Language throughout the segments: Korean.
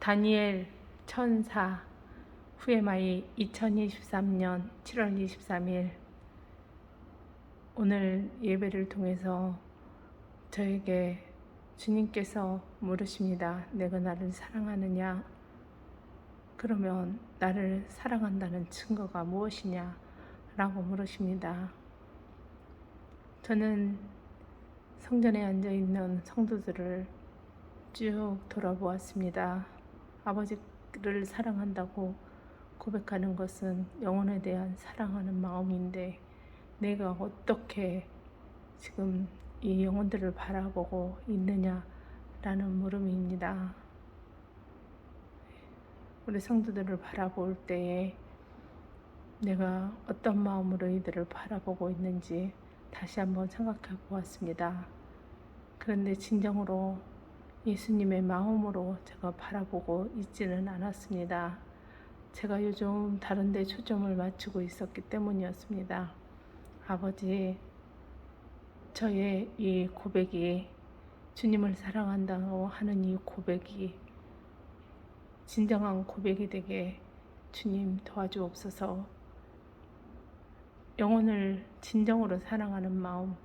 다니엘 천사 후에마이 2023년 7월 23일 오늘 예배를 통해서 저에게 주님께서 물으십니다. 내가 나를 사랑하느냐? 그러면 나를 사랑한다는 증거가 무엇이냐? 라고 물으십니다. 저는 성전에 앉아 있는 성도들을 쭉 돌아보았습니다. 아버지를 사랑한다고 고백하는 것은 영혼에 대한 사랑하는 마음인데 내가 어떻게 지금 이 영혼들을 바라보고 있느냐라는 물음입니다. 우리 성도들을 바라볼 때에 내가 어떤 마음으로 이들을 바라보고 있는지 다시 한번 생각해 보았습니다. 그런데 진정으로 예수님의 마음으로 제가 바라보고 있지는 않았습니다. 제가 요즘 다른 데 초점을 맞추고 있었기 때문이었습니다. 아버지, 저의 이 고백이 주님을 사랑한다고 하는 이 고백이 진정한 고백이 되게 주님 도와주옵소서 영혼을 진정으로 사랑하는 마음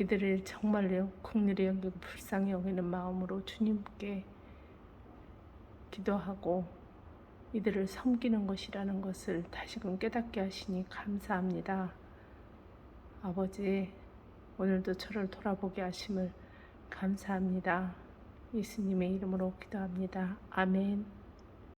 이들을 정말로 국률이 여기고 불쌍히 여기는 마음으로 주님께 기도하고 이들을 섬기는 것이라는 것을 다시금 깨닫게 하시니 감사합니다. 아버지, 오늘도 저를 돌아보게 하심을 감사합니다. 예수님의 이름으로 기도합니다. 아멘.